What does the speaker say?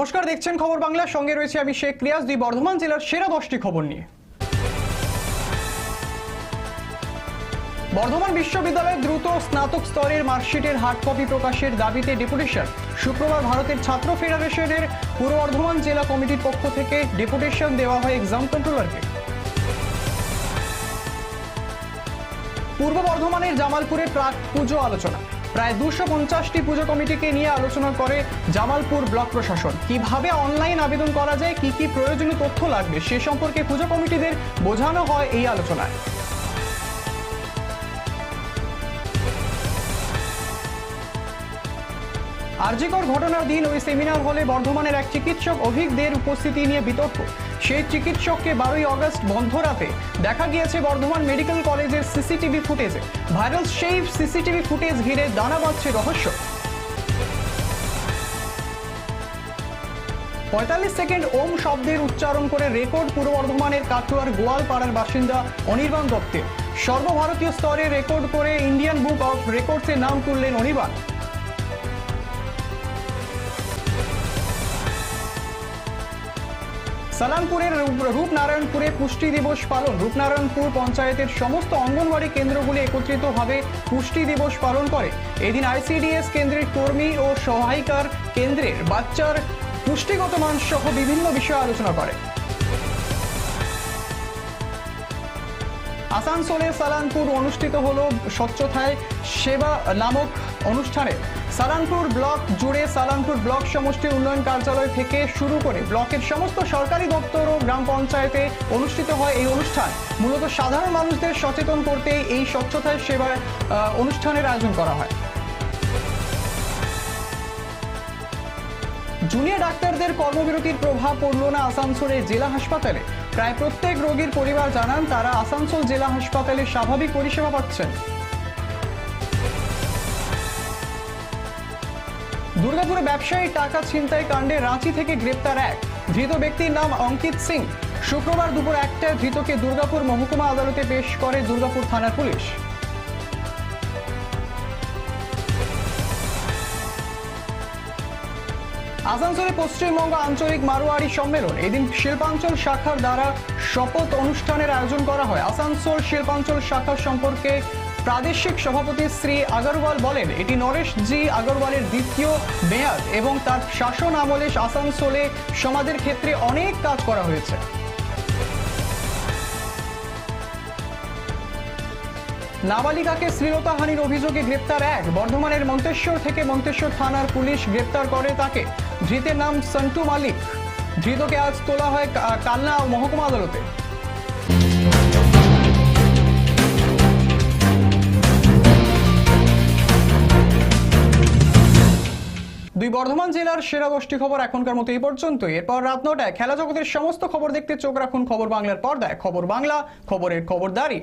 নমস্কার, দেখছেন খবর বাংলার সঙ্গে রয়েছে আমি শেখ রিয়াজ দুই বর্ধমান জেলার সেরা দশটি খবর নিয়ে। বর্ধমান বিশ্ববিদ্যালয়ে দ্রুত স্নাতক স্তরের মার্কশিটের হার্ড কপি প্রকাশের দাবিতে ডেপুটেশন। শুক্রবার ভারতের ছাত্র ফেডারেশনের পূর্ব বর্ধমান জেলা কমিটির পক্ষ থেকে ডেপুটেশন দেওয়া হয় এক্সাম কন্ট্রোলারকে পূর্ব বর্ধমানের জামালপুরে প্রাক পুজো আলোচনা। প্রায় দুশো পঞ্চাশটি পুজো কমিটিকে নিয়ে আলোচনা করে জামালপুর ব্লক প্রশাসন। কীভাবে অনলাইন আবেদন করা যায়, কি কি প্রয়োজনীয় তথ্য লাগবে, সে সম্পর্কে পুজো কমিটিদের বোঝানো হয় এই আলোচনায়। আরজিকর ঘটনার দিন ওই সেমিনার হলে বর্ধমানের এক চিকিৎসক অভিজ্ঞদের উপস্থিতি নিয়ে বিতর্ক। সেই চিকিৎসককে বারোই আগস্ট বন্ধ রাতে দেখা গিয়েছে বর্ধমান মেডিকেল কলেজের সিসিটিভি ফুটেজে। ভাইরাল সেই সিসিটিভি ফুটেজ ঘিরে দানা বাঁধছে রহস্য। পঁয়তাল্লিশ সেকেন্ড ওম শব্দের উচ্চারণ করে রেকর্ড পূর্ব বর্ধমানের কাটুয়ার গোয়ালপাড়ার বাসিন্দা অনির্বাণ দত্তের। সর্বভারতীয় স্তরে রেকর্ড করে ইন্ডিয়ান বুক অফ রেকর্ডসে নাম তুললেন অনির্বাণ। সালামপুরের রূপনারায়ণপুরে পুষ্টি দিবস পালন। রূপনারায়ণপুর পঞ্চায়েতের সমস্ত অঙ্গনওয়াড়ি কেন্দ্রগুলি একত্রিতভাবে পুষ্টি দিবস পালন করে। এদিন আইসিডিএস কেন্দ্রের কর্মী ও সহায়িকার কেন্দ্রের বাচ্চার পুষ্টিগত মান সহ বিভিন্ন বিষয়ে আলোচনা করে। আসানসোলে সালানপুর অনুষ্ঠিত হল স্বচ্ছতায় সেবা নামক অনুষ্ঠানে। সালানপুর ব্লক জুড়ে সালানপুর ব্লক সমষ্টির উন্নয়ন কার্যালয় থেকে শুরু করে ব্লকের সমস্ত সরকারি দপ্তর ও গ্রাম পঞ্চায়েতে অনুষ্ঠিত হয় এই অনুষ্ঠান। মূলত সাধারণ মানুষদের সচেতন করতে এই স্বচ্ছতায় সেবা আহ, অনুষ্ঠানের আয়োজন করা হয়। জুনিয়র ডাক্তারদের কর্মবিরতির প্রভাব পড়ল না আসানসোলের জেলা হাসপাতালে। প্রায় প্রত্যেক রোগীর পরিবার জানান, তারা আসানসোল জেলা হাসপাতালে স্বাভাবিক পরিষেবা পাচ্ছেন। দুর্গাপুরে ব্যবসায়ী টাকা ছিনতাই কাণ্ডে রাঁচি থেকে গ্রেপ্তার এক। ধৃত ব্যক্তির নাম অঙ্কিত সিং। শুক্রবার দুপুর একটায় ধৃতকে দুর্গাপুর মহকুমা আদালতে পেশ করে দুর্গাপুর থানার পুলিশ। আসানসোলে পশ্চিমবঙ্গ আঞ্চলিক মারোয়ারি সম্মেলন। এদিন শিল্পাঞ্চল শাখার দ্বারা শপথ অনুষ্ঠানের আয়োজন করা হয়। আসানসোল শিল্পাঞ্চল শাখা সম্পর্কে প্রাদেশিক সভাপতি শ্রী আগরওয়াল বলেন, এটি নরেশ জি আগরওয়ালের দ্বিতীয় মেয়াদ এবং তার শাসন আমলে আসানসোলে সমাজের ক্ষেত্রে অনেক কাজ করা হয়েছে। নাবালিকাকে শ্লীলতাহানির অভিযোগে গ্রেপ্তার এক। বর্ধমানের মন্তেশ্বর থেকে মন্তেশ্বর থানার পুলিশ গ্রেপ্তার করে তাকে। ধৃতের নাম সন্টু মালিক। ধৃতকে আজ তোলা হয় কালনা মহকুমা আদালতে। দুই বর্ধমান জেলার সেরা গোষ্ঠী খবর এখনকার মতো এই পর্যন্তই। এরপর রাত নটায় খেলা জগতের সমস্ত খবর দেখতে চোখ রাখুন খবর বাংলার পর্দায়। খবর বাংলা, খবরের খবরদারি।